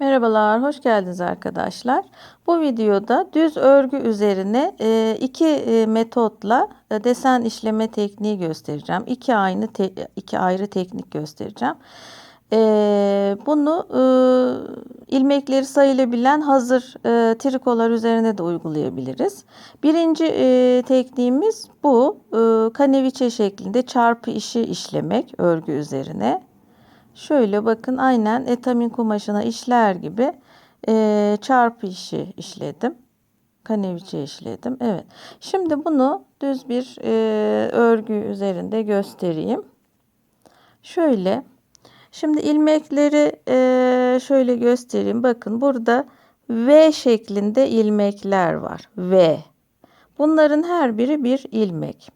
Merhabalar, hoş geldiniz arkadaşlar. Bu videoda düz örgü üzerine e, iki e, metotla e, desen işleme tekniği göstereceğim. İki aynı iki ayrı teknik göstereceğim. Bunu ilmekleri sayılabilen hazır trikolar üzerine de uygulayabiliriz. Birinci tekniğimiz bu. Kaneviçe şeklinde çarpı işi işlemek örgü üzerine. Şöyle bakın aynen etamin kumaşına işler gibi e, çarpı işi işledim. Kaneviçe işledim. Evet. Şimdi bunu düz bir e, örgü üzerinde göstereyim. Şöyle. Şimdi ilmekleri e, şöyle göstereyim. Bakın burada V şeklinde ilmekler var. V. Bunların her biri bir ilmek.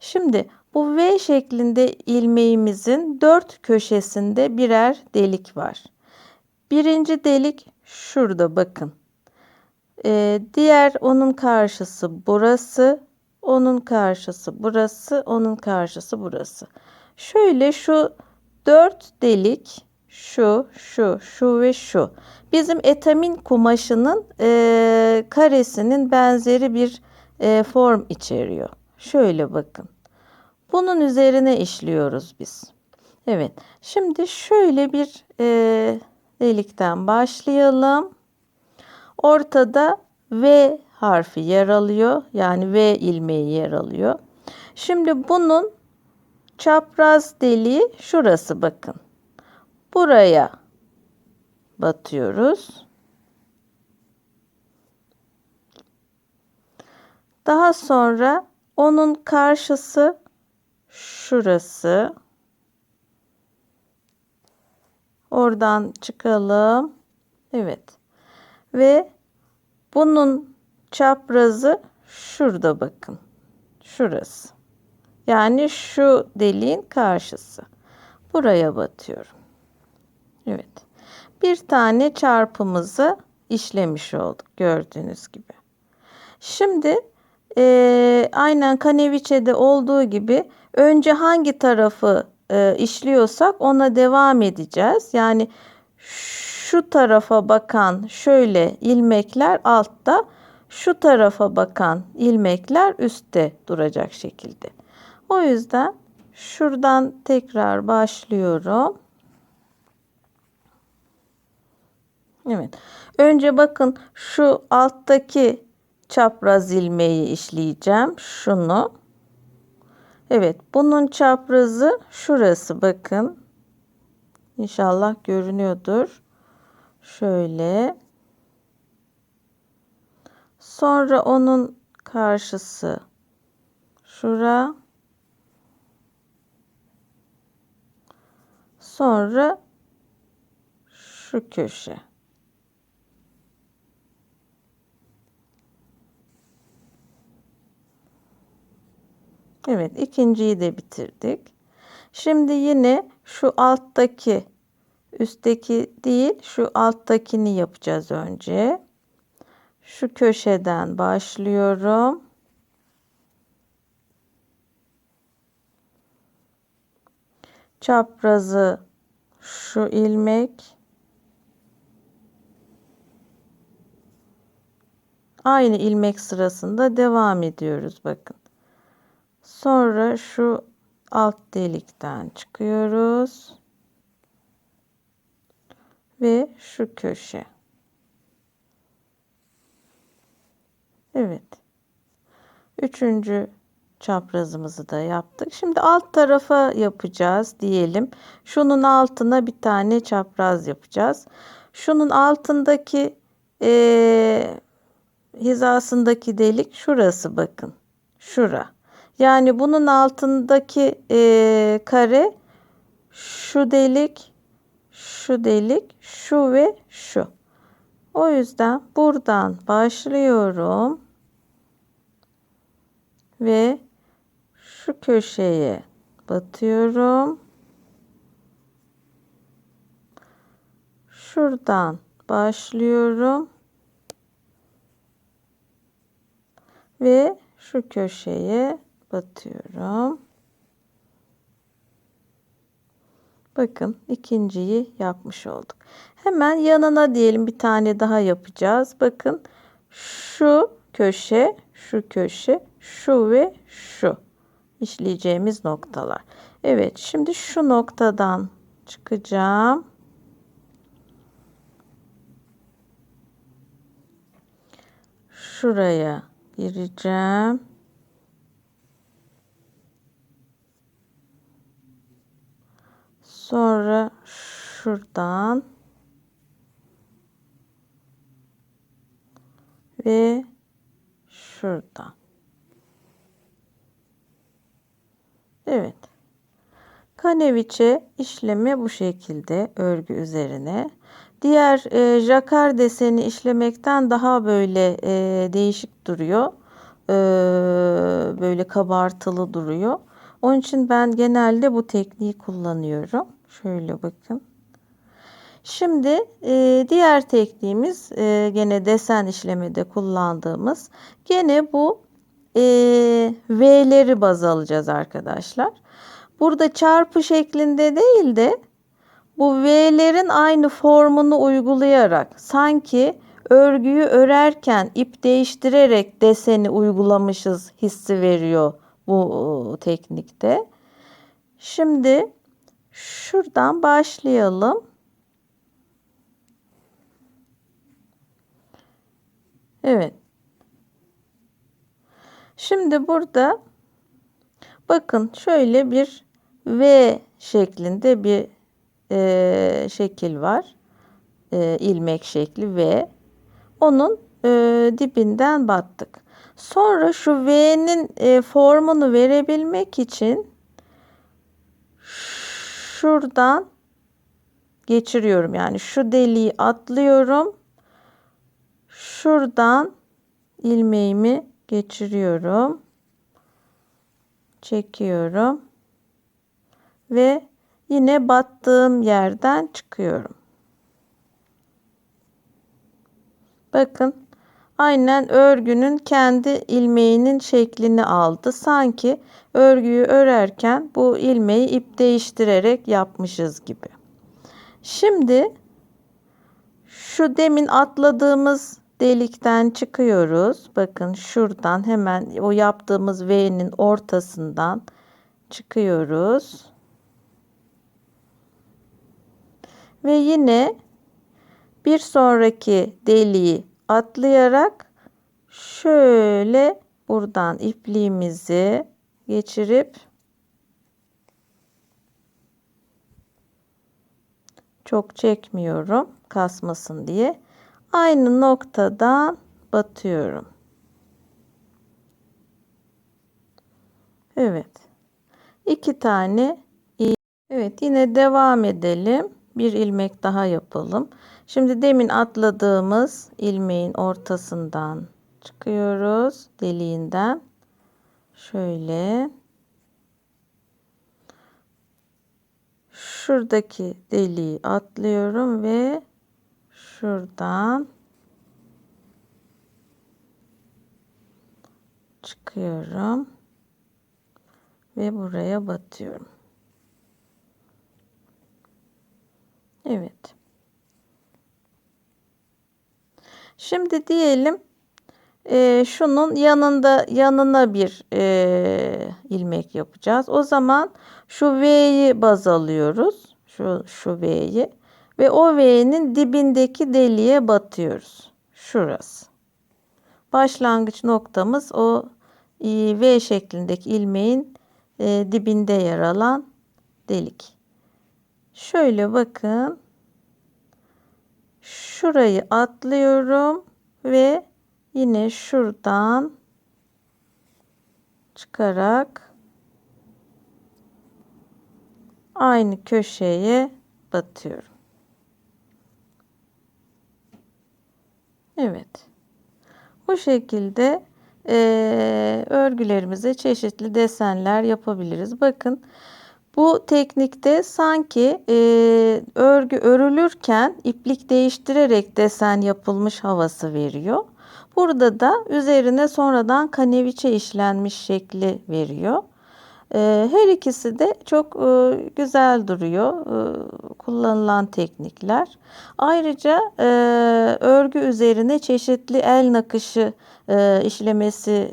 Şimdi bu V şeklinde ilmeğimizin dört köşesinde birer delik var. Birinci delik şurada bakın. Ee, diğer onun karşısı burası. Onun karşısı burası. Onun karşısı burası. Şöyle şu dört delik şu, şu, şu ve şu. Bizim etamin kumaşının e, karesinin benzeri bir e, form içeriyor. Şöyle bakın. Bunun üzerine işliyoruz biz. Evet. Şimdi şöyle bir e, delikten başlayalım. Ortada V harfi yer alıyor. Yani V ilmeği yer alıyor. Şimdi bunun çapraz deliği şurası bakın. Buraya batıyoruz. Daha sonra onun karşısı şurası. Oradan çıkalım. Evet. Ve bunun çaprazı şurada bakın. Şurası. Yani şu deliğin karşısı. Buraya batıyorum. Evet. Bir tane çarpımızı işlemiş olduk gördüğünüz gibi. Şimdi e, aynen kaneviçede olduğu gibi önce hangi tarafı e, işliyorsak ona devam edeceğiz. Yani şu tarafa bakan şöyle ilmekler altta, şu tarafa bakan ilmekler üstte duracak şekilde. O yüzden şuradan tekrar başlıyorum. Evet. Önce bakın şu alttaki çapraz ilmeği işleyeceğim. Şunu. Evet, bunun çaprazı şurası bakın. İnşallah görünüyordur. Şöyle. Sonra onun karşısı şura. Sonra şu köşe. Evet ikinciyi de bitirdik. Şimdi yine şu alttaki üstteki değil şu alttakini yapacağız önce. Şu köşeden başlıyorum. Çaprazı şu ilmek. Aynı ilmek sırasında devam ediyoruz bakın. Sonra şu alt delikten çıkıyoruz. Ve şu köşe. Evet. Üçüncü çaprazımızı da yaptık. Şimdi alt tarafa yapacağız diyelim. Şunun altına bir tane çapraz yapacağız. Şunun altındaki e, hizasındaki delik şurası bakın. Şura. Yani bunun altındaki e, kare şu delik, şu delik, şu ve şu. O yüzden buradan başlıyorum ve şu köşeye batıyorum. Şuradan başlıyorum ve şu köşeye batıyorum. Bakın ikinciyi yapmış olduk. Hemen yanına diyelim bir tane daha yapacağız. Bakın şu köşe, şu köşe, şu ve şu işleyeceğimiz noktalar. Evet, şimdi şu noktadan çıkacağım. Şuraya gireceğim. Sonra şuradan ve şuradan. Evet. Kaneviçe işlemi bu şekilde örgü üzerine. Diğer e, jakar deseni işlemekten daha böyle e, değişik duruyor. E, böyle kabartılı duruyor. Onun için ben genelde bu tekniği kullanıyorum. Şöyle bakın. Şimdi e, diğer tekniğimiz e, gene desen işlemede kullandığımız gene bu e, V'leri baz alacağız arkadaşlar. Burada çarpı şeklinde değil de bu V'lerin aynı formunu uygulayarak sanki örgüyü örerken ip değiştirerek deseni uygulamışız hissi veriyor bu teknikte. Şimdi şuradan başlayalım. Evet. Şimdi burada bakın şöyle bir V şeklinde bir e, şekil var. E, ilmek şekli V. Onun e, dibinden battık. Sonra şu V'nin e, formunu verebilmek için şuradan geçiriyorum. Yani şu deliği atlıyorum. Şuradan ilmeğimi geçiriyorum. Çekiyorum. Ve yine battığım yerden çıkıyorum. Bakın aynen örgünün kendi ilmeğinin şeklini aldı. Sanki örgüyü örerken bu ilmeği ip değiştirerek yapmışız gibi. Şimdi şu demin atladığımız delikten çıkıyoruz. Bakın şuradan hemen o yaptığımız V'nin ortasından çıkıyoruz. Ve yine bir sonraki deliği atlayarak şöyle buradan ipliğimizi geçirip çok çekmiyorum kasmasın diye aynı noktadan batıyorum. Evet. iki tane Evet yine devam edelim. Bir ilmek daha yapalım. Şimdi demin atladığımız ilmeğin ortasından çıkıyoruz. Deliğinden. Şöyle. Şuradaki deliği atlıyorum ve şuradan çıkıyorum ve buraya batıyorum. Evet. Şimdi diyelim e, şunun yanında yanına bir e, ilmek yapacağız. O zaman şu V'yi baz alıyoruz. Şu, şu V'yi. Ve o V'nin dibindeki deliğe batıyoruz. Şurası. Başlangıç noktamız o V şeklindeki ilmeğin e, dibinde yer alan delik. Şöyle bakın. Şurayı atlıyorum ve yine şuradan çıkarak aynı köşeye batıyorum. Evet. Bu şekilde e, örgülerimize çeşitli desenler yapabiliriz. Bakın bu teknikte sanki e, örgü örülürken iplik değiştirerek desen yapılmış havası veriyor. Burada da üzerine sonradan kaneviçe işlenmiş şekli veriyor. E, her ikisi de çok e, güzel duruyor. E, kullanılan teknikler. Ayrıca e, örgü üzerine çeşitli el nakışı işlemesi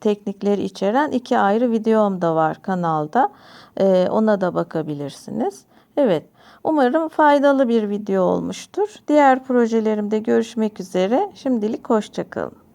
teknikleri içeren iki ayrı videom da var kanalda. Ona da bakabilirsiniz. Evet. Umarım faydalı bir video olmuştur. Diğer projelerimde görüşmek üzere. Şimdilik hoşçakalın.